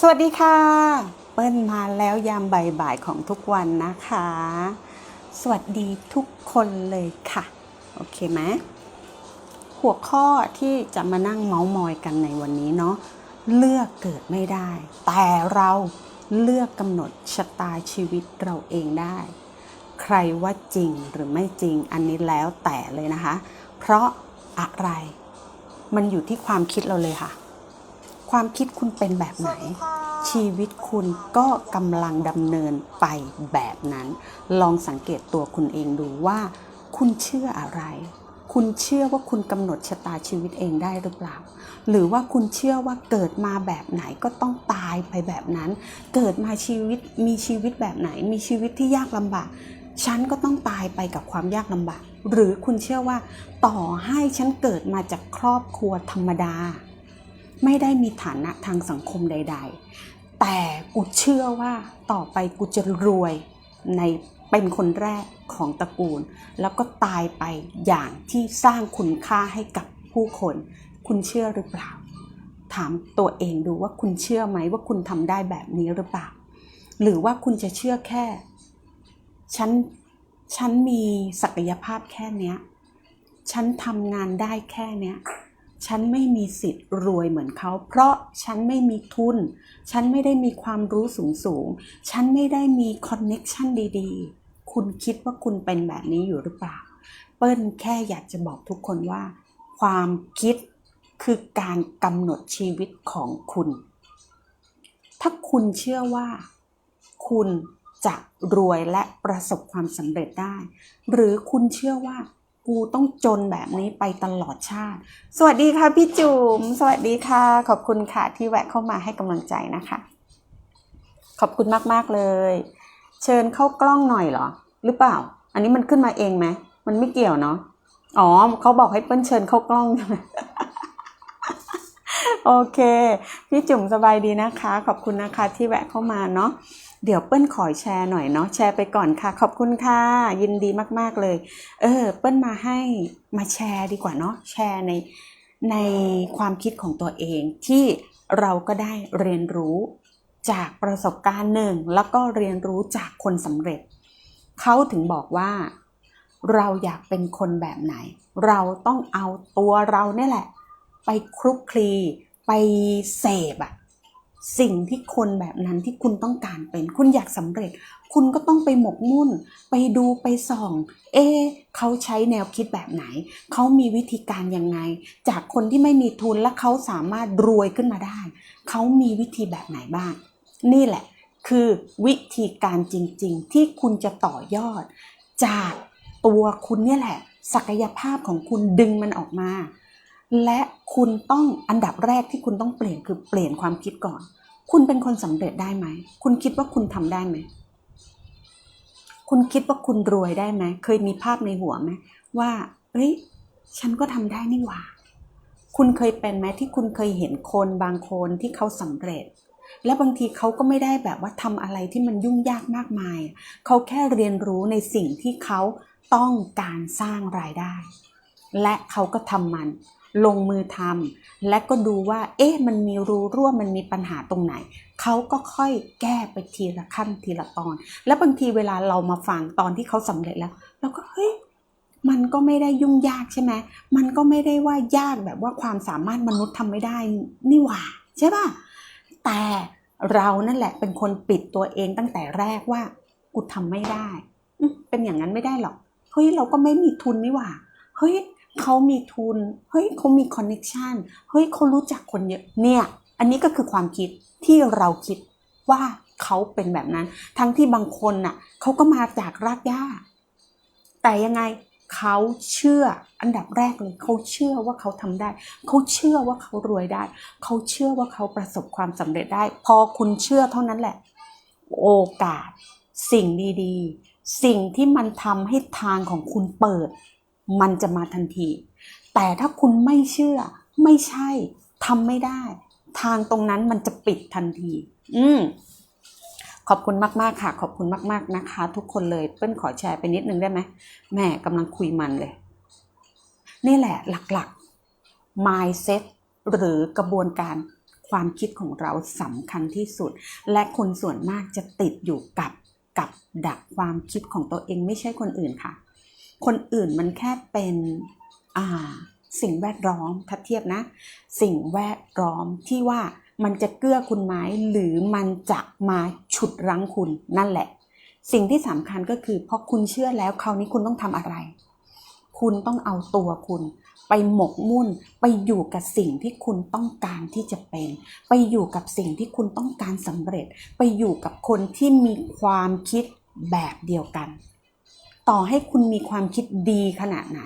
สวัสดีค่ะ เปิ้ลมาแล้วยามบ่ายๆของทุกวันนะคะ สวัสดีทุกคนเลยค่ะ โอเคไหมหัวข้อที่จะมานั่งเมาส์มอยกันในวันนี้เนาะเลือกเกิดไม่ได้ แต่เราเลือกกำหนดชะตาชีวิตเราเองได้ ใครว่าจริงหรือไม่จริงอันนี้แล้วแต่เลยนะคะ เพราะอะไรมันอยู่ที่ความคิดเราเลยค่ะ ความคิดคุณเป็นแบบไหน ชีวิตคุณก็กำลังดำเนินไปแบบนั้น ลองสังเกตตัวคุณเองดูว่า คุณเชื่ออะไร คุณเชื่อว่าคุณกำหนดชะตาชีวิตเองได้หรือเปล่า หรือว่าคุณเชื่อว่าเกิดมาแบบไหนก็ต้องตายไปแบบนั้น เกิดมาชีวิตมีชีวิตแบบไหน มีชีวิตที่ยากลำบากฉันก็ต้องตายไปกับความยากลำบาก หรือคุณเชื่อว่า ต่อให้ฉันเกิดมาจากครอบครัวธรรมดา ไม่ได้มีฐานะทางสังคมใด ๆ แต่กูเชื่อว่าต่อไปกูจะรวยในเป็นคนแรกของตระกูล แล้วก็ตายไปอย่างที่สร้างคุณค่าให้กับผู้คน คุณเชื่อหรือเปล่า ถามตัวเองดูว่าคุณเชื่อไหมว่าคุณทำได้แบบนี้หรือเปล่า หรือว่าคุณจะเชื่อแค่ ฉัน ฉันมีศักยภาพแค่เนี้ย ฉันทำงานได้แค่เนี้ย ฉันไม่มีสิทธิ์รวยเหมือนเขา เพราะฉันไม่มีทุน ฉันไม่ได้มีความรู้สูงสูง ฉันไม่ได้มีคอนเน็กชันดีๆ คุณคิดว่าคุณเป็นแบบนี้อยู่หรือเปล่า เปิ้ลแค่อยากจะบอกทุกคนว่า ความคิดคือการกำหนดชีวิตของคุณ ถ้าคุณเชื่อว่า คุณจะรวยและประสบความสำเร็จได้ หรือคุณเชื่อว่า กูต้องจนแบบนี้ไปตลอดชาติ สวัสดีค่ะพี่จุ๋มสวัสดีค่ะ ขอบคุณค่ะที่แวะเข้ามาให้กำลังใจนะคะ ขอบคุณมากๆเลย เชิญเข้ากล้องหน่อยเหรอ หรือเปล่า อันนี้มันขึ้นมาเองไหมมันไม่เกี่ยวเนาะอ๋อเขาบอกให้เปิ้ลเชิญเข้ากล้องใช่ไหมโอเค พี่จุ๋มสบายดีนะคะ ขอบคุณนะคะที่แวะเข้ามาเนาะ เดี๋ยวเปิ้ลขอแชร์หน่อยเนาะแชร์ไปก่อนค่ะ ขอบคุณค่ะ ยินดีมาก ๆ เลย เออ เปิ้ลมาให้มาแชร์ดีกว่าเนาะแชร์ในในความคิดของตัวเองที่เราก็ได้เรียนรู้จากประสบการณ์หนึ่ง แล้วก็เรียนรู้จากคนสำเร็จ เขาถึงบอกว่า เราอยากเป็นคนแบบไหน เราต้องเอาตัวเราเนี่ยแหละ ไปคลุกคลี ไปเสพอะ สิ่งที่คนแบบนั้นที่คุณต้องการเป็น คุณอยากสำเร็จ คุณก็ต้องไปหมกมุ่น ไปดูไปส่อง เอเขาใช้แนวคิดแบบไหน เขามีวิธีการยังไง จากคนที่ไม่มีทุนและเขาสามารถรวยขึ้นมาได้ เขามีวิธีแบบไหนบ้าง นี่แหละคือวิธีการจริงๆ ที่คุณจะต่อยอด จากตัวคุณเนี่ยแหละ ศักยภาพของคุณดึงมันออกมา และคุณต้องอันดับแรกที่คุณต้องเปลี่ยนคือเปลี่ยนความคิดก่อน คุณเป็นคนสำเร็จได้ไหม คุณคิดว่าคุณทำได้ไหม คุณคิดว่าคุณรวยได้ไหม เคยมีภาพในหัวไหมว่าเฮ้ย ฉันก็ทำได้นี่หว่า คุณเคยเป็นไหมที่คุณเคยเห็นคนบางคนที่เขาสำเร็จ และบางทีเขาก็ไม่ได้แบบว่าทำอะไรที่มันยุ่งยากมากมาย เขาแค่เรียนรู้ในสิ่งที่เขาต้องการสร้างรายได้ และเขาก็ทำมัน ลงมือทำและก็ดูว่า เอ๊ะมันมีรูรั่วมันมีปัญหาตรงไหน เขาก็ค่อยแก้ไปทีละขั้นทีละตอน แล้วบางทีเวลาเรามาฟังตอนที่เขาสำเร็จแล้วเราก็เฮ้ยมันก็ไม่ได้ยุ่งยากใช่ไหมมันก็ไม่ได้ว่ายากแบบว่าความสามารถมนุษย์ทำไม่ได้นี่หว่าใช่ป่ะแต่เรานั่นแหละเป็นคนปิดตัวเองตั้งแต่แรกว่ากูทำไม่ได้ เป็นอย่างนั้นไม่ได้หรอกเฮ้ยเราก็ไม่มีทุนนี่หว่าเฮ้ย เขามีทุน เฮ้ยเขามีคอนเน็ชันเฮ้ยเขารู้จักคนเยอะ เนี่ย อันนี้ก็คือความคิดที่เราคิดว่าเขาเป็นแบบนั้น ทั้งที่บางคนน่ะเขาก็มาจากรากหญ้า แต่ยังไงเขาเชื่ออันดับแรกเลยเขาเชื่อว่าเขาทำได้ เขาเชื่อว่าเขารวยได้ เขาเชื่อว่าเขาประสบความสำเร็จได้ พอคุณเชื่อเท่านั้นแหละ โอกาส สิ่งดีๆ สิ่งที่มันทำให้ทางของคุณเปิด มันจะมาทันที แต่ถ้าคุณไม่เชื่อ ไม่ใช่ทำไม่ได้ ทางตรงนั้นมันจะปิดทันที อืมขอบคุณมาก ๆ ค่ะ ขอบคุณมาก ๆ นะคะ ทุกคนเลยเปิ้ลขอแชร์ไปนิดนึงได้ไหมแม่กำลังคุยมันเลย นี่แหละหลักๆ mindset หรือกระบวนการความคิดของเราสำคัญที่สุด และคนส่วนมากจะติดอยู่กับกับดักความคิดของตัวเองไม่ใช่คนอื่นค่ะ คนอื่นมันแค่เป็นอ่าสิ่งแวดล้อมถ้าเทียบนะ สิ่งแวดล้อมที่ว่ามันจะเกื้อคุณไหมหรือมันจะมาฉุดรั้งคุณนั่นแหละ สิ่งที่สำคัญก็คือพอคุณเชื่อแล้วคราวนี้คุณต้องทำอะไร คุณต้องเอาตัวคุณไปหมกมุ่นไปอยู่กับสิ่งที่คุณต้องการที่จะเป็น ไปอยู่กับสิ่งที่คุณต้องการสำเร็จ ไปอยู่กับคนที่มีความคิดแบบเดียวกัน ต่อให้คุณมีความคิดดีขนาดไหน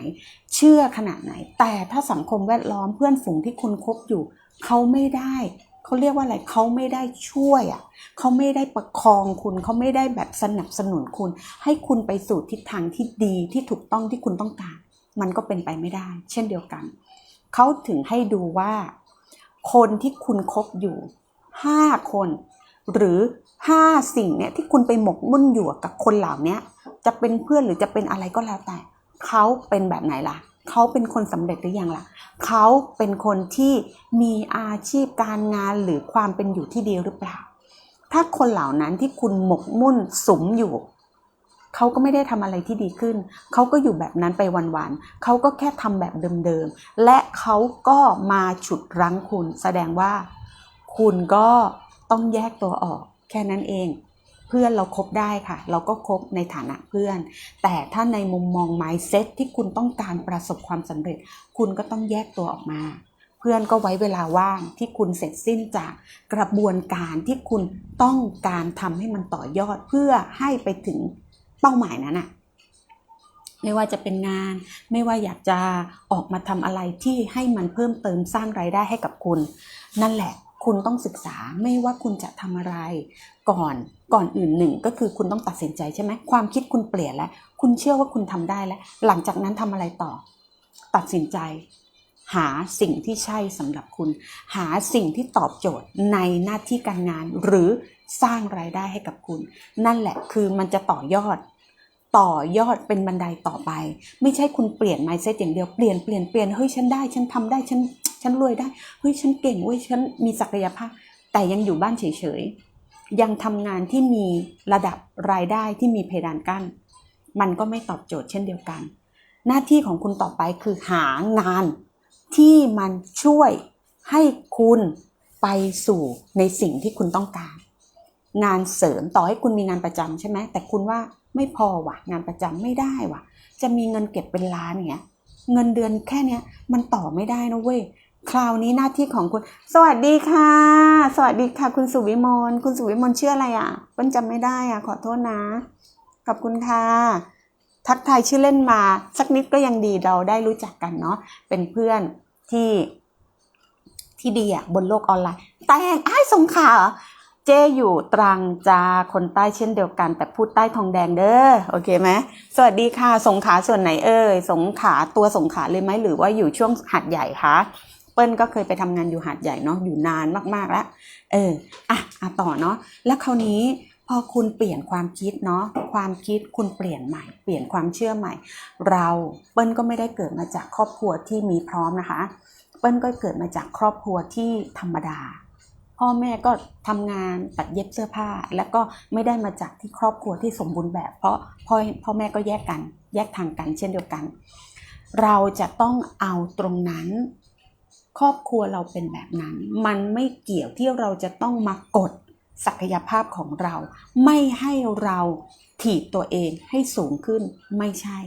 เชื่อขนาดไหน แต่ถ้าสังคมแวดล้อมเพื่อนฝูงที่คุณคบอยู่ เขาไม่ได้เขาเรียกว่าอะไรเขาไม่ได้ช่วยอะเขาไม่ได้ประคองคุณเขาไม่ได้แบบสนับสนุนคุณ ให้คุณไปสู่ทิศทางที่ดีที่ถูกต้องที่คุณต้องการ มันก็เป็นไปไม่ได้ เช่นเดียวกันเขาถึงให้ดูว่า คนที่คุณคบอยู่ห้าคน หรือ ห้าสิ่งเนี่ยที่คุณไปหมกมุ่นอยู่กับคนเหล่านี้จะเป็นเพื่อนหรือจะเป็นอะไรก็แล้วแต่ เขาเป็นแบบไหนล่ะ เขาเป็นคนสำเร็จหรือยังล่ะ เขาเป็นคนที่มีอาชีพการงานหรือความเป็นอยู่ที่ดีหรือเปล่า ถ้าคนเหล่านั้นที่คุณหมกมุ่นสมอยู่เขาก็ไม่ได้ทำอะไรที่ดีขึ้น เขาก็อยู่แบบนั้นไปวันๆเขาก็แค่ทำแบบเดิมๆ และเขาก็มาฉุดรั้งคุณ แสดงว่า คุณก็ต้องแยกตัวออก แค่นั้นเอง เพื่อนเราครบได้ค่ะ เราก็คบในฐานะเพื่อน แต่ถ้าในมุมมอง mindset ที่คุณต้องการประสบความสำเร็จ คุณก็ต้องแยกตัวออกมา เพื่อนก็ไว้เวลาว่างที่คุณเสร็จสิ้นจากกระบวนการที่คุณต้องการทำให้มันต่อยอดเพื่อให้ไปถึงเป้าหมายนั้นอะไม่ว่าจะเป็นงาน ไม่ว่าอยากจะออกมาทำอะไรที่ให้มันเพิ่มเติมสร้างรายได้ให้กับคุณ นั่นแหละ คุณต้องศึกษาไม่ว่าคุณจะทำอะไร ก่อนก่อนอื่นหนึ่งก็คือคุณต้องตัดสินใจใช่ไหมความคิดคุณเปลี่ยนแล้ว คุณเชื่อว่าคุณทำได้แล้ว หลังจากนั้นทำอะไรต่อ ตัดสินใจ หาสิ่งที่ใช่สำหรับคุณ หาสิ่งที่ตอบโจทย์ในหน้าที่การงาน หรือสร้างรายได้ให้กับคุณ นั่นแหละคือมันจะต่อยอดต่อยอดเป็นบันไดต่อไป ไม่ใช่คุณเปลี่ยน mindset อย่างเดียวเปลี่ยนเปลี่ยนเปลี่ยนเฮ้ยฉันได้ฉันทำได้ฉัน ฉันรวยได้เฮ้ยฉันเก่งเว้ยฉันมีศักยภาพ แต่ยังอยู่บ้านเฉยๆยังทำงานที่มีระดับรายได้ที่มีเพดานกั้น มันก็ไม่ตอบโจทย์เช่นเดียวกัน หน้าที่ของคุณต่อไปคือหางานที่มันช่วยให้คุณไปสู่ในสิ่งที่คุณต้องการ งานเสริมต่อให้คุณมีงานประจำใช่ไหมแต่คุณว่าไม่พอว่ะงานประจำไม่ได้ว่ะจะมีเงินเก็บเป็นล้านเงี้ยเงินเดือนแค่เนี้ยมันต่อไม่ได้นะเว้ย คราวนี้หน้าที่ของคุณ สวัสดีค่ะ สวัสดีค่ะ คุณสุวิมล คุณสุวิมลชื่ออะไรอะเปิ้ลจำไม่ได้อะ ขอโทษนะ ขอบคุณค่ะ ทักทายชื่อเล่นมา สักนิดก็ยังดีเราได้รู้จักกันเนาะ เป็นเพื่อนที่ที่ดีอะบนโลกออนไลน์ แต่งไอ้สงขาเจอยู่ตรังจาคนใต้เช่นเดียวกัน แต่พูดใต้ทองแดงเด้อโอเคไหมสวัสดีค่ะ สงขาส่วนไหนเอ่ยสงขาตัวสงขาเลยไหมหรือว่าอยู่ช่วงหาดใหญ่คะ เปิ้ลก็เคยไปทำงานอยู่หาดใหญ่เนาะอยู่นานมากๆแล้ว เอออะอะต่อเนาะแล้วคราวนี้พอคุณเปลี่ยนความคิดเนาะความคิดคุณเปลี่ยนใหม่ เปลี่ยนความเชื่อใหม่ เราเปิ้ลก็ไม่ได้เกิดมาจากครอบครัวที่มีพร้อมนะคะ เปิ้ลก็เกิดมาจากครอบครัวที่ธรรมดา พ่อแม่ก็ทำงานตัดเย็บเสื้อผ้า แล้วก็ไม่ได้มาจากที่ครอบครัวที่สมบูรณ์แบบ เพราะพ่อพ่อแม่ก็แยกกัน แยกทางกันเช่นเดียวกัน เราจะต้องเอาตรงนั้น ครอบครัวเราเป็นแบบนั้น มันไม่เกี่ยวที่เราจะต้องมากดศักยภาพของเรา ไม่ให้เราถีบตัวเองให้สูงขึ้นไม่ใช่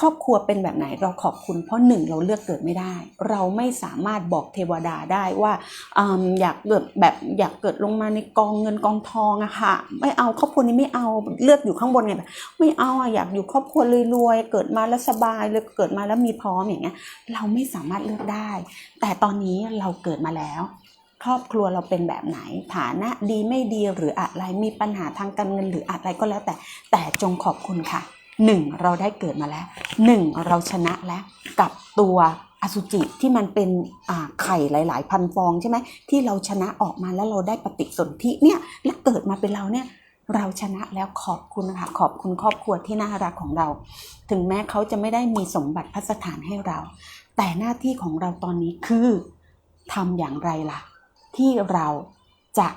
ครอบครัวเป็นแบบไหนเราขอบคุณ เพราะหนึ่งเราเลือกเกิดไม่ได้ เราไม่สามารถบอกเทวดาได้ว่าออยากเกิดแบบอยากเกิดลงมาในกองเงินกองทองอะค่ะไม่เอาครอบครัวนี้ไม่เอาเลือกอยู่ข้างบนไงแบบไม่เอาอะอยากอยู่ครอบครัวรวยๆเกิดมาแล้วสบายเลยเกิดมาแล้วมีพร้อมอย่างเงี้ยเราไม่สามารถเลือกได้ แต่ตอนนี้เราเกิดมาแล้วครอบครัวเราเป็นแบบไหน ฐานะดีไม่ดีหรืออะไรมีปัญหาทางการเงินหรืออะไรก็แล้วแต่ แต่จงขอบคุณค่ะ หนึ่งเราได้เกิดมาแล้วหนึ่งเราชนะแล้วกับตัวอสุจิที่มันเป็นไข่หลาย ๆ พันฟองใช่ไหมที่เราชนะออกมาแล้วเราได้ปฏิสนธิเนี่ยและเกิดมาเป็นเราเนี่ยเราชนะแล้วขอบคุณค่ะขอบคุณครอบครัวที่น่ารักของเรา ถึงแม้เขาจะไม่ได้มีสมบัติพัสถานให้เรา แต่หน้าที่ของเราตอนนี้คือทำอย่างไรล่ะ ที่เราจะ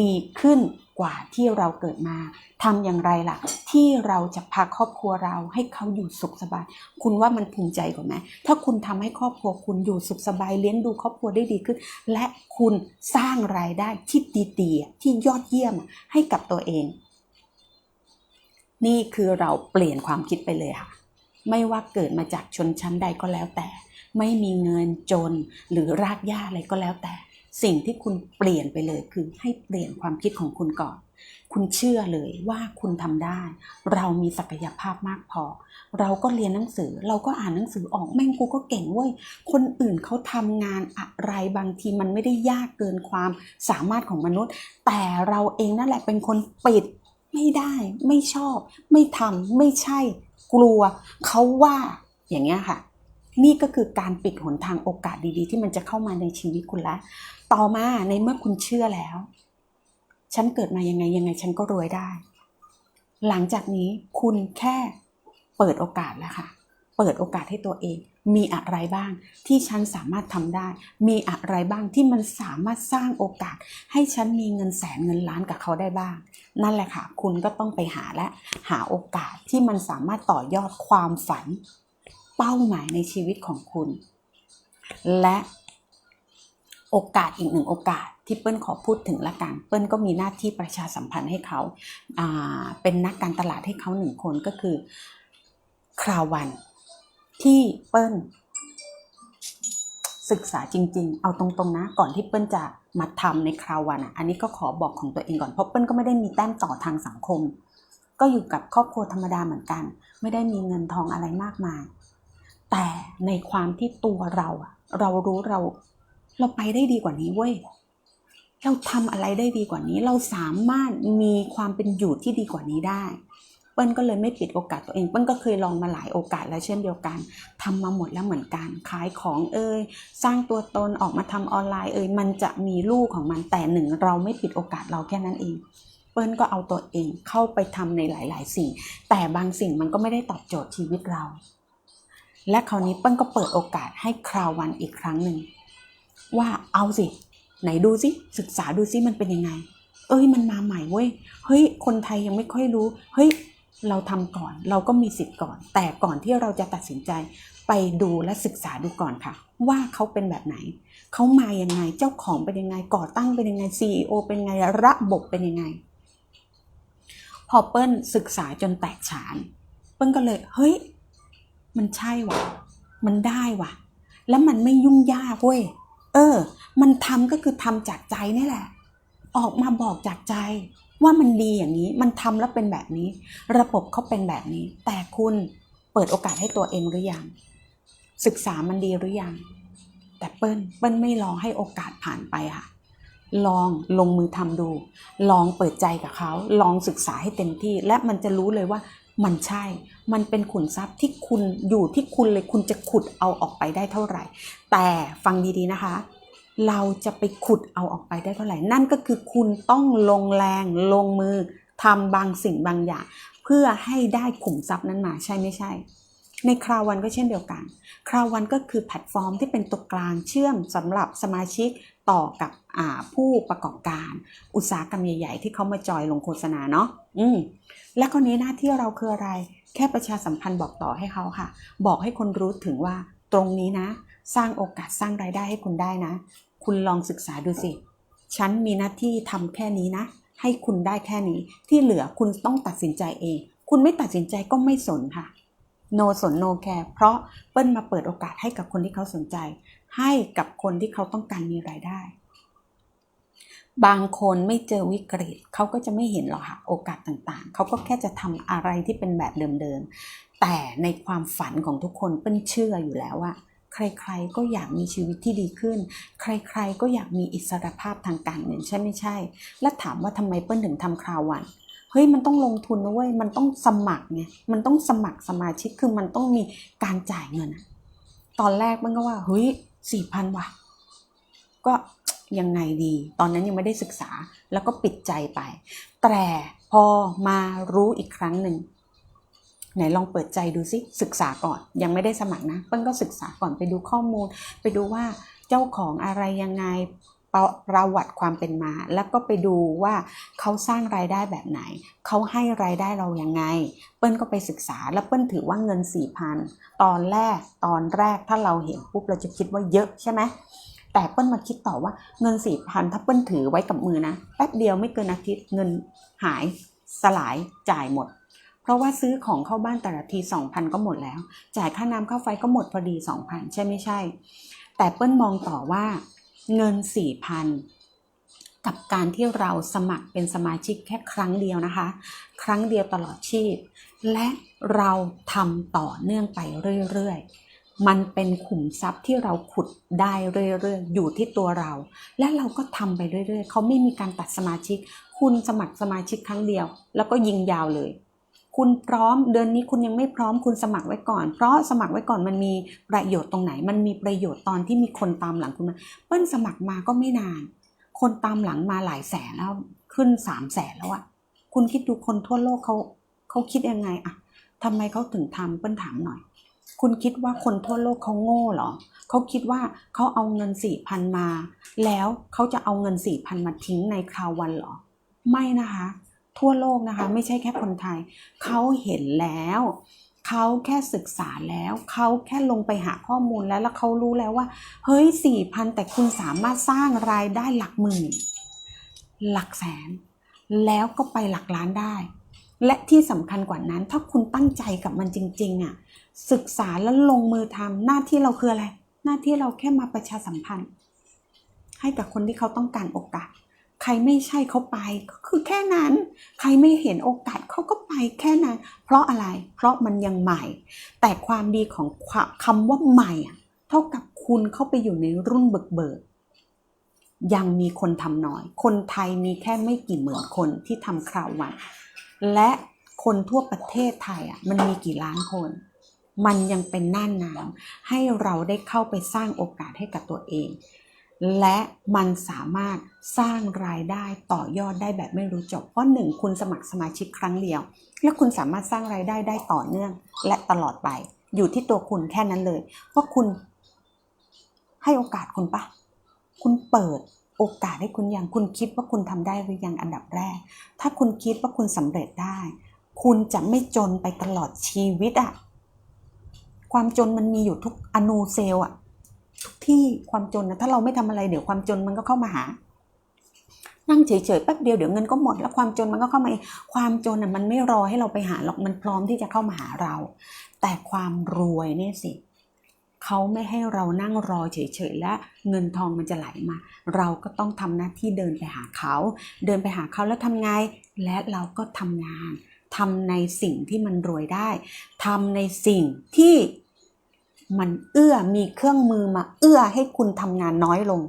ดีขึ้น กว่าที่เราเกิดมาทำอย่างไรล่ะ ที่เราจะพาครอบครัวเราให้เขาอยู่สุขสบาย คุณว่ามันภูมิใจกว่าไหมถ้าคุณทำให้ครอบครัวคุณอยู่สุขสบายเลี้ยงดูครอบครัวได้ดีขึ้น และคุณสร้างรายได้ที่ดีๆที่ยอดเยี่ยมให้กับตัวเอง นี่คือเราเปลี่ยนความคิดไปเลยค่ะ ไม่ว่าเกิดมาจากชนชั้นใดก็แล้วแต่ ไม่มีเงินจนหรือรากหญ้าอะไรก็แล้วแต่ สิ่งที่คุณเปลี่ยนไปเลยคือให้เปลี่ยนความคิดของคุณก่อน คุณเชื่อเลยว่าคุณทำได้ เรามีศักยภาพมากพอ เราก็เรียนหนังสือ เราก็อ่านหนังสือออกแม่งกูก็เก่งเว้ย คนอื่นเขาทำงานอะไรบางทีมันไม่ได้ยากเกินความสามารถของมนุษย์ แต่เราเองนั่นแหละเป็นคนปิดไม่ได้ ไม่ชอบ ไม่ทำไม่ใช่ กลัวเขาว่าอย่างเงี้ยค่ะ นี่ก็คือการปิดหนทางโอกาสดีๆ ที่มันจะเข้ามาในชีวิตคุณแล้วต่อมาในเมื่อคุณเชื่อแล้ว ฉันเกิดมายังไงยังไงฉันก็รวยได้ หลังจากนี้คุณแค่เปิดโอกาสแล้วค่ะเปิดโอกาสให้ตัวเอง มีอะไรบ้างที่ฉันสามารถทำได้ มีอะไรบ้างที่มันสามารถสร้างโอกาส ให้ฉันมีเงินแสนเงินล้านกับเขาได้บ้าง นั่นแหละค่ะ คุณก็ต้องไปหาและหาโอกาสที่มันสามารถต่อยอดความฝัน เป้าหมายในชีวิตของคุณ และโอกาสอีกหนึ่งโอกาสที่เปิ้ลขอพูดถึงละกัน เปิ้ลก็มีหน้าที่ประชาสัมพันธ์ให้เขาาเป็นนักการตลาดให้เขาหนึ่งคนก็คือคราววันที่เปิ้ลศึกษาจริง ๆ เอาตรงๆนะ ก่อนที่เปิ้ลจะมาทำในคราววันอะ อันนี้ก็ขอบอกของตัวเองก่อน เพราะเปิ้ลก็ไม่ได้มีแต้มต่อทางสังคม ก็อยู่กับครอบครัวธรรมดาเหมือนกัน ไม่ได้มีเงินทองอะไรมากมาย แต่ในความที่ตัวเราอะเรารู้เรา เราไปได้ดีกว่านี้เว้ยเราทำอะไรได้ดีกว่านี้ เราสามารถมีความเป็นอยู่ที่ดีกว่านี้ได้เปิ้ลก็เลยไม่ปิดโอกาสตัวเองเปิ้ลก็เคยลองมาหลายโอกาสแล้วเช่นเดียวกันทำมาหมดแล้วเหมือนกันขายของเอ่ยสร้างตัวตนออกมาทำออนไลน์เอ่ยมันจะมีลูกของมันแต่หนึ่งเราไม่ปิดโอกาสเราแค่นั้นเอง เปิ้ลก็เอาตัวเองเข้าไปทำในหลาย ๆ สิ่ง แต่บางสิ่งมันก็ไม่ได้ตอบโจทย์ชีวิตเรา และคราวนี้เปิ้ลก็เปิดโอกาสให้คราววันอีกครั้งหนึ่ง ว่าเอาสิ ไหนดูสิ ศึกษาดูสิมันเป็นยังไง เอ้ยมันมาใหม่เว้ยเฮ้ยคนไทยยังไม่ค่อยรู้ เฮ้ยเราทำก่อนเราก็มีสิทธิ์ก่อน แต่ก่อนที่เราจะตัดสินใจไปดูและศึกษาดูก่อนค่ะ ว่าเขาเป็นแบบไหน เขามายังไงเจ้าของเป็นยังไงก่อตั้งเป็นยังไง CEO เป็นยังไงระบบเป็นยังไง พอเปิ้ลศึกษาจนแตกฉาน เปิ้ลก็เลยเฮ้ย มันใช่ว่ะมันได้ว่ะแล้วมันไม่ยุ่งยากเว้ย เออ มันทำก็คือทำจากใจนี่แหละ ออกมาบอกจากใจ ว่ามันดีอย่างนี้ มันทำแล้วเป็นแบบนี้ ระบบเขาเป็นแบบนี้ แต่คุณเปิดโอกาสให้ตัวเองหรือยัง ศึกษามันดีหรือยัง แต่เปิ้ล เปิ้ลไม่รอให้โอกาสผ่านไปค่ะ ลองลงมือทำดู ลองเปิดใจกับเขา ลองศึกษาให้เต็มที่ และมันจะรู้เลยว่า มันใช่ มันเป็นขุนทรัพย์ที่คุณอยู่ที่คุณเลยคุณจะขุดเอาออกไปได้เท่าไหร่ แต่ฟังดีๆนะคะ เราจะไปขุดเอาออกไปได้เท่าไหร่ นั่นก็คือคุณต้องลงแรงลงมือทำบางสิ่งบางอย่าง เพื่อให้ได้ขุมทรัพย์นั้นมาใช่ไม่ใช่ ในคราววันก็เช่นเดียวกัน คราววันก็คือแพลตฟอร์มที่เป็นตัวกลางเชื่อมสำหรับสมาชิกต่อกับ ผู้ประกอบการอุตสาหกรรมใหญ่ ๆ ที่เขามาจอยลงโฆษณาเนาะอืมและคนนี้หน้าที่เราคืออะไร แค่ประชาสัมพันธ์บอกต่อให้เขาค่ะ บอกให้คนรู้ถึงว่าตรงนี้นะ สร้างโอกาสสร้างรายได้ให้คุณได้นะ คุณลองศึกษาดูสิฉันมีหน้าที่ทำแค่นี้นะ ให้คุณได้แค่นี้ ที่เหลือคุณต้องตัดสินใจเอง คุณไม่ตัดสินใจก็ไม่สนค่ะโนสนโนแคร์เพราะเปิ้ลมาเปิดโอกาสให้กับคนที่เขาสนใจ ให้กับคนที่เขาต้องการมีรายได้ บางคนไม่เจอวิกฤตเขาก็จะไม่เห็นหรอกค่ะโอกาสต่างๆ เขาก็แค่จะทำอะไรที่เป็นแบบเดิมๆ แต่ในความฝันของทุกคนเปิ้ลเชื่ออยู่แล้วว่าใครๆ ก็อยากมีชีวิตที่ดีขึ้น ใครๆ ก็อยากมีอิสรภาพทางการเงินใช่ไม่ใช่ และถามว่าทำไมเปิ้ลถึงทำคราววัน เฮ้ยมันต้องลงทุนนะเว้ย มันต้องสมัครไง มันต้องสมัครสมาชิก คือมันต้องมีการจ่ายเงิน ตอนแรกมันก็ว่า เฮ้ยสี่พันว่ะ ก็ ยังไงดี ตอนนั้นยังไม่ได้ศึกษาแล้วก็ปิดใจไป แต่พอมารู้อีกครั้งหนึ่งไหนลองเปิดใจดูสิศึกษาก่อน ยังไม่ได้สมัครนะเปิ้ลก็ศึกษาก่อนไปดูข้อมูล ไปดูว่าเจ้าของอะไรยังไงประประวัติความเป็นมา แล้วก็ไปดูว่าเขาสร้างรายได้แบบไหน เขาให้รายได้เรายังไง เปิ้ลก็ไปศึกษาแล้วเปิ้ลถือว่าเงินสี่พันตอนแรกตอนแรกถ้าเราเห็นปุ๊บเราจะคิดว่าเยอะใช่ไหม แต่เปิ้ลมาคิดต่อว่าเงินสี่พันถ้าเปิ้ลถือไว้กับมือนะแป๊บเดียวไม่เกินอาทิตย์เงินหายสลายจ่ายหมด เพราะว่าซื้อของเข้าบ้านแต่ละทีสองพันก็หมดแล้ว จ่ายค่าน้ำค่าไฟก็หมดพอดีสองพันใช่ไม่ใช่ แต่เปิ้ลมองต่อว่าเงินสี่พันกับการที่เราสมัครเป็นสมาชิกแค่ครั้งเดียวนะคะ ครั้งเดียวตลอดชีพ และเราทำต่อเนื่องไปเรื่อยๆ มันเป็นขุมทรัพย์ที่เราขุดได้เรื่อยๆ อยู่ที่ตัวเรา และเราก็ทำไปเรื่อยๆ เขาไม่มีการตัดสมาชิก คุณสมัครสมาชิกครั้งเดียว แล้วก็ยิงยาวเลย คุณพร้อมเดือนนี้คุณยังไม่พร้อมคุณสมัครไว้ก่อน เพราะสมัครไว้ก่อนมันมีประโยชน์ตรงไหน มันมีประโยชน์ตอนที่มีคนตามหลังคุณมาเปิ้ลสมัครมาก็ไม่นาน คนตามหลังมาหลายแสนแล้วขึ้นสามแสนแล้วอะคุณคิดดูคนทั่วโลกเขาเขาคิดยังไงอะทำไมเขาถึงทำเปิ้ลถามหน่อย คุณคิดว่าคนทั่วโลกเขาโง่เหรอเขาคิดว่าเขาเอาเงินสี่พันมา แล้วเขาจะเอาเงินสี่พันมาทิ้งในคราววันเหรอ ไม่นะคะ ทั่วโลกนะคะ ไม่ใช่แค่คนไทย เขาเห็นแล้วเขาแค่ศึกษาแล้วเขาแค่ลงไปหาข้อมูลแล้วแล้วเขารู้แล้วว่า เฮ้ยสี่พันแต่คุณสามารถสร้างรายได้หลักหมื่น หลักแสน แล้วก็ไปหลักล้านได้ และที่สำคัญกว่านั้น ถ้าคุณตั้งใจกับมันจริงๆอะศึกษาแล้วลงมือทำหน้าที่เราคืออะไร หน้าที่เราแค่มาประชาสัมพันธ์ ให้กับคนที่เขาต้องการโอกาส ใครไม่ใช่เขาไปก็คือแค่นั้น ใครไม่เห็นโอกาสเขาก็ไปแค่นั้น เพราะอะไร เพราะมันยังใหม่ แต่ความดีของความคำว่าใหม่อะเท่ากับคุณเข้าไปอยู่ในรุ่นเบิกเบิกยังมีคนทำน้อย คนไทยมีแค่ไม่กี่หมื่นคนที่ทำคราววัน และคนทั่วประเทศไทยอะมันมีกี่ล้านคน มันยังเป็นน่านน้ำให้เราได้เข้าไปสร้างโอกาสให้กับตัวเอง และมันสามารถสร้างรายได้ต่อยอดได้แบบไม่รู้จบ เพราะหนึ่งคุณสมัครสมาชิกครั้งเดียว และคุณสามารถสร้างรายได้ได้ต่อเนื่อง และตลอดไป อยู่ที่ตัวคุณแค่นั้นเลยว่าคุณให้โอกาสคุณปะคุณเปิด โอกาสให้คุณยังคุณคิดว่าคุณทำได้หรือยังอันดับแรก ถ้าคุณคิดว่าคุณสำเร็จได้ คุณจะไม่จนไปตลอดชีวิตอะความจนมันมีอยู่ทุกอนูเซลล์อะทุกที่ความจนนะถ้าเราไม่ทำอะไรเดี๋ยวความจนมันก็เข้ามาหา นั่งเฉยๆแป๊บเดียวเดี๋ยวเงินก็หมดแล้วความจนมันก็เข้ามาความจนน่ะมันไม่รอให้เราไปหาหรอกมันพร้อมที่จะเข้ามาหาเรา แต่ความรวยเนี่ยสิเขาไม่ให้เรานั่งรอเฉยๆและเงินทองมันจะไหลมา เราก็ต้องทำหน้าที่เดินไปหาเขา เดินไปหาเขาแล้วทำไง และเราก็ทำงานทำในสิ่งที่มันรวยได้ทำในสิ่งที่มันเอื้อมีเครื่องมือมาเอื้อให้คุณทำงานน้อยลง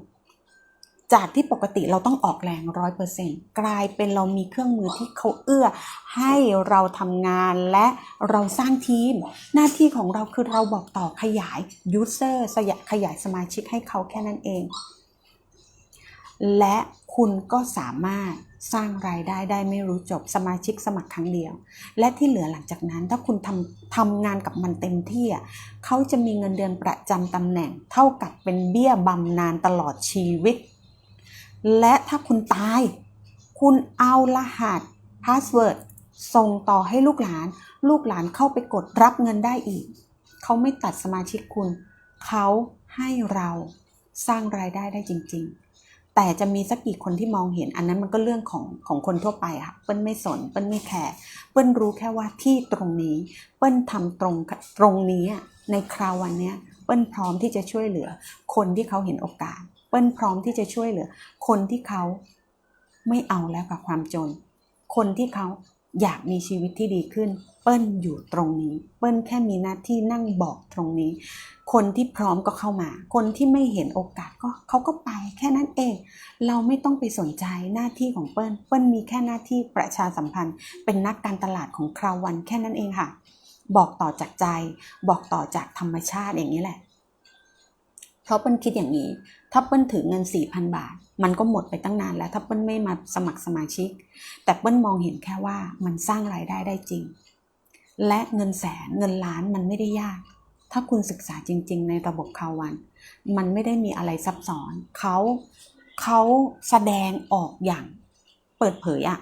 จากที่ปกติเราต้องออกแรงร้อยเปอร์เซ็นต์กลายเป็นเรามีเครื่องมือที่เขาเอื้อ ให้เราทำงานและเราสร้างทีม หน้าที่ของเราคือเราบอกต่อขยาย user สยขยายสมาชิกให้เขาแค่นั้นเอง และคุณก็สามารถสร้างรายได้ได้ไม่รู้จบสมาชิกสมัครครั้งเดียว และที่เหลือหลังจากนั้นถ้าคุณทำทำงานกับมันเต็มที่อะเขาจะมีเงินเดือนประจำตำแหน่ง เท่ากับเป็นเบี้ยบำนาญตลอดชีวิต และถ้าคุณตาย คุณเอารหัสพาสเวิร์ดส่งต่อให้ลูกหลาน ลูกหลานเข้าไปกดรับเงินได้อีก เขาไม่ตัดสมาชิกคุณ เขาให้เราสร้างรายได้ได้จริง ๆ แต่จะมีสักกี่คนที่มองเห็น อันนั้นมันก็เรื่องของของคนทั่วไปค่ะ เปิ้ลไม่สน เปิ้ลไม่แคร์ เปิ้ลรู้แค่ว่าที่ตรงนี้ เปิ้ลทำตรงตรงนี้ในคราววันนี้เปิ้ลพร้อมที่จะช่วยเหลือคนที่เขาเห็นโอกาส เปิ้ลพร้อมที่จะช่วยเหลือ คนที่เขาไม่เอาแล้วกับความจน คนที่เขาอยากมีชีวิตที่ดีขึ้น เปิ้ลอยู่ตรงนี้ เปิ้ลแค่มีหน้าที่นั่งบอกตรงนี้ คนที่พร้อมก็เข้ามา คนที่ไม่เห็นโอกาสก็เขาก็ไปแค่นั้นเอง เราไม่ต้องไปสนใจหน้าที่ของเปิ้ล เปิ้ลมีแค่หน้าที่ประชาสัมพันธ์ เป็นนักการตลาดของคราววันแค่นั้นเองค่ะ บอกต่อจากใจ บอกต่อจากธรรมชาติอย่างนี้แหละ เพราะเปิ้ลคิดอย่างนี้ ถ้าเปิ้ลถือเงิน 4,000 บาท มันก็หมดไปตั้งนานแล้ว ถ้าเปิ้ลไม่มาสมัครสมาชิก แต่เปิ้ลมองเห็นแค่ว่ามันสร้างรายได้ได้จริง และเงินแสนเงินล้านมันไม่ได้ยาก ถ้าคุณศึกษาจริง ๆ ในระบบคาวัน มันไม่ได้มีอะไรซับซ้อนเขาเขาแสดงออกอย่างเปิดเผยอะ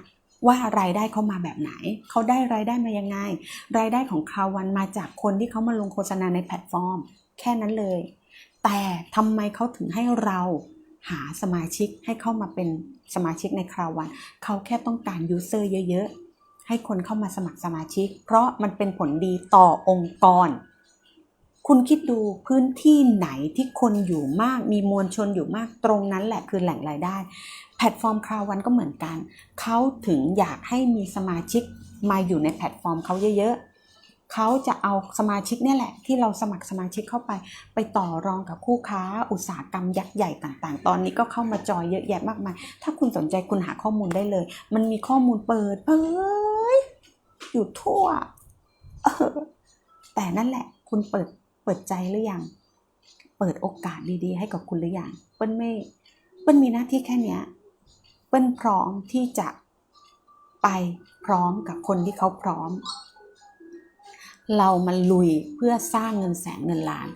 ว่ารายได้เขามาแบบไหน เขาได้รายได้มายังไง รายได้ของคาวันมาจากคนที่เขามาลงโฆษณาในแพลตฟอร์ม แค่นั้นเลย แต่ทำไมเขาถึงให้เราหาสมาชิกให้เข้ามาเป็นสมาชิกในคราววันเขาแค่ต้องการยูเซอร์เยอะๆ ให้คนเข้ามาสมัครสมาชิก เพราะมันเป็นผลดีต่อองค์กร คุณคิดดูพื้นที่ไหนที่คนอยู่มากมีมวลชนอยู่มากตรงนั้นแหละคือแหล่งรายได้ แพลตฟอร์มคราววันก็เหมือนกัน เขาถึงอยากให้มีสมาชิกมาอยู่ในแพลตฟอร์มเขาเยอะๆ เขาจะเอาสมาชิกเนี่ยแหละ ที่เราสมัครสมาชิกเข้าไป ไปต่อรองกับคู่ค้าอุตสาหกรรมยักษ์ใหญ่ต่างๆ ตอนนี้ก็เข้ามาจอยเยอะแยะมากมาย ถ้าคุณสนใจคุณหาข้อมูลได้เลย มันมีข้อมูลเปิดเผยอยู่ทั่วออแต่นั่นแหละ คุณเปิดเปิดใจหรือยัง เปิดโอกาสดีๆ ให้กับคุณหรือยังเปิ้ลไม่เปิ้ลมีหน้าที่แค่เนี้ยเปิ้ลพร้อมที่จะไปพร้อมกับคนที่เขาพร้อม เรามาลุยเพื่อสร้างเงินแสนเงินล้าน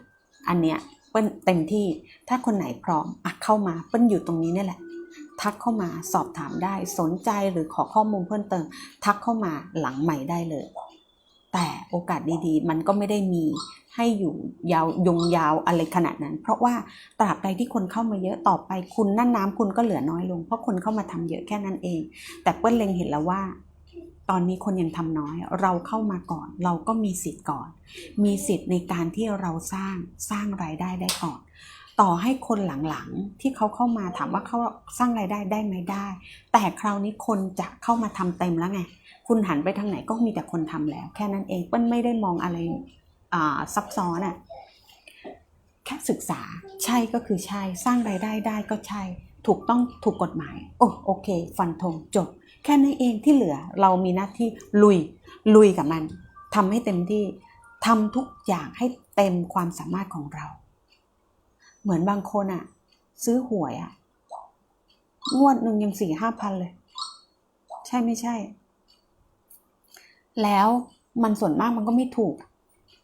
อันเนี้ยเปิ้ลเต็มที่ถ้าคนไหนพร้อมอะเข้ามาเปิ้ลอยู่ตรงนี้เนี่ยแหละ ทักเข้ามาสอบถามได้สนใจหรือขอข้อมูลเพิ่มเติม ทักเข้ามาหลังใหม่ได้เลย แต่โอกาสดีๆ มันก็ไม่ได้มีให้อยู่ยาวยงยาวอะไรขนาดนั้น เพราะว่าตราบใดที่คนเข้ามาเยอะต่อไปคุณนั่นน้ำคุณก็เหลือน้อยลง เพราะคนเข้ามาทำเยอะแค่นั้นเอง แต่เปิ้ลเล็งเห็นแล้วว่า ตอนนี้คนยังทำน้อย เราเข้ามาก่อน เราก็มีสิทธิ์ก่อน มีสิทธิ์ในการที่เราสร้างสร้างรายได้ได้ก่อน ต่อให้คนหลังๆที่เขาเข้ามาถามว่าเขาสร้างรายได้ได้ไหมได้ แต่คราวนี้คนจะเข้ามาทำเต็มแล้วไง คุณหันไปทางไหนก็มีแต่คนทำแล้ว แค่นั้นเองเปิ้ลไม่ได้มองอะไรซับซ้อนอะแค่ศึกษาใช่ก็คือใช่ สร้างรายได้ได้ก็ใช่ ถูกต้องถูกกฎหมาย โอ้โอเค ฟันธงจบ แค่นั้นเองที่เหลือเรามีหน้าที่ลุยลุยกับมันทำให้เต็มที่ทำทุกอย่างให้เต็มความสามารถของเรา เหมือนบางคนอะซื้อหวยอะงวดหนึ่งยังสี่ห้าพันเลย ใช่ไม่ใช่ แล้วมันส่วนมากมันก็ไม่ถูก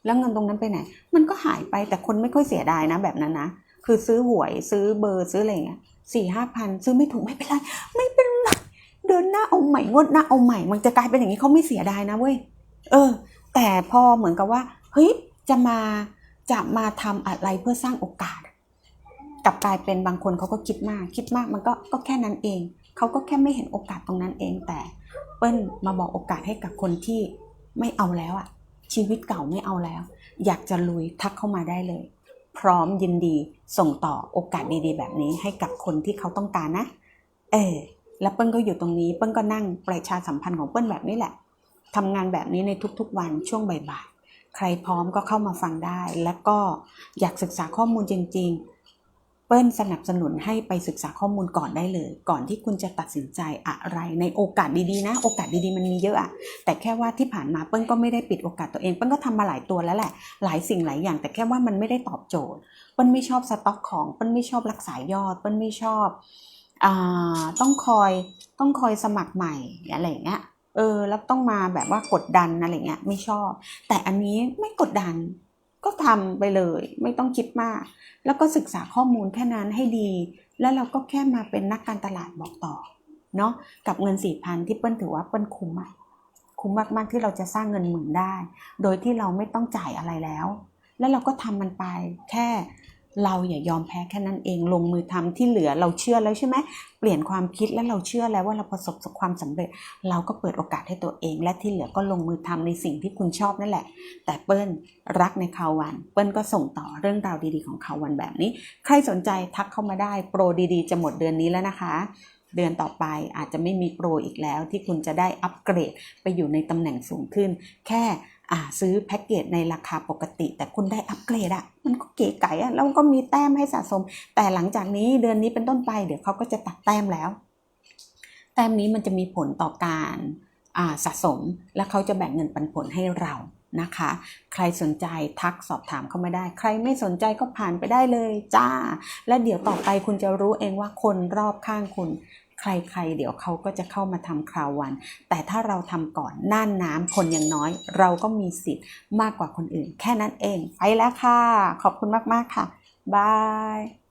แล้วเงินตรงนั้นไปไหน มันก็หายไปแต่คนไม่ค่อยเสียดายนะ แบบนั้นนะคือซื้อหวยซื้อเบอร์ซื้ออะไรเงี้ยสี่ห้าพันซื้อไม่ถูกไม่เป็นไร ไม่ เดินหน้าเอาใหม่งวดหน้าเอาใหม่ มันจะกลายเป็นอย่างนี้เขาไม่เสียดายนะเว้ยเออ แต่พอเหมือนกับว่าเฮ้ยจะมาจะมาทำอะไรเพื่อสร้างโอกาสกลับกลายเป็นบางคนเขาก็คิดมาก คิดมากมันก็ก็แค่นั้นเองเขาก็แค่ไม่เห็นโอกาสตรงนั้นเอง แต่เปิ้ลมาบอกโอกาสให้กับคนที่ไม่เอาแล้วอะชีวิตเก่าไม่เอาแล้ว อยากจะลุยทักเข้ามาได้เลย พร้อมยินดีส่งต่อโอกาสดีๆ แบบนี้ให้กับคนที่เขาต้องการนะ เออ แล้วเปิ้ลก็อยู่ตรงนี้เปิ้ลก็นั่งประชาสัมพันธ์ของเปิ้ลแบบนี้แหละทำงานแบบนี้ในทุกๆวันช่วงบ่ายๆ ใครพร้อมก็เข้ามาฟังได้ แล้วก็อยากศึกษาข้อมูลจริง ๆ เปิ้ลสนับสนุนให้ไปศึกษาข้อมูลก่อนได้เลย ก่อนที่คุณจะตัดสินใจอะไรในโอกาสดีๆนะ โอกาสดีๆมันมีเยอะอะแต่แค่ว่าที่ผ่านมาเปิ้ลก็ไม่ได้ปิดโอกาสตัวเอง เปิ้ลก็ทำมาหลายตัวแล้วแหละ หลายสิ่งหลายอย่าง แต่แค่ว่ามันไม่ได้ตอบโจทย์ เปิ้ลไม่ชอบสต็อกของ เปิ้ลไม่ชอบรักษายอด เปิ้ลไม่ชอบ ต้องคอยต้องคอยสมัครใหม่อะไรอย่างเงี้ยเออแล้วต้องมาแบบว่ากดดันอะไรเงี้ยไม่ชอบ แต่อันนี้ไม่กดดันก็ทำไปเลย ไม่ต้องคิดมาก แล้วก็ศึกษาข้อมูลแค่นั้นให้ดี แล้วเราก็แค่มาเป็นนักการตลาดบอกต่อเนาะกับเงินสี่พันที่เปิ้ลถือว่าเปิ้ลคุ้มอะคุ้มมากๆที่เราจะสร้างเงินหมื่นได้ โดยที่เราไม่ต้องจ่ายอะไรแล้ว แล้วเราก็ทำมันไปแค่ เราอย่ายอมแพ้แค่นั้นเองลงมือทำที่เหลือเราเชื่อแล้วใช่ไหมเปลี่ยนความคิดแล้วเราเชื่อแล้วว่าเราประสบความสำเร็จ เราก็เปิดโอกาสให้ตัวเอง และที่เหลือก็ลงมือทำในสิ่งที่คุณชอบนั่นแหละ แต่เปิ้ลรักในข่าววัน เปิ้ลก็ส่งต่อเรื่องราวดีๆของข่าววันแบบนี้ ใครสนใจทักเข้ามาได้โปรดีๆ จะหมดเดือนนี้แล้วนะคะเดือนต่อไปอาจจะไม่มีโปรอีกแล้วที่คุณจะได้อัปเกรดไปอยู่ในตำแหน่งสูงขึ้น แค่ อ่าซื้อแพ็กเกจในราคาปกติ แต่คุณได้อัปเกรดอะมันก็เก๋ไก๋อะแล้วก็มีแต้มให้สะสม แต่หลังจากนี้เดือนนี้เป็นต้นไปเดี๋ยวเขาก็จะตัดแต้มแล้ว แต้มนี้มันจะมีผลต่อการอ่าสะสม และเขาจะแบ่งเงินปันผลให้เรานะคะ ใครสนใจทักสอบถามเข้ามาได้ ใครไม่สนใจก็ผ่านไปได้เลยจ้า และเดี๋ยวต่อไปคุณจะรู้เองว่าคนรอบข้างคุณ ใครๆ เดี๋ยวเขาก็จะเข้ามาทำคราววัน แต่ถ้าเราทำก่อนน่านน้ำคนยังน้อย เราก็มีสิทธิ์มากกว่าคนอื่น แค่นั้นเอง ไปแล้วค่ะ ขอบคุณมากๆค่ะ บาย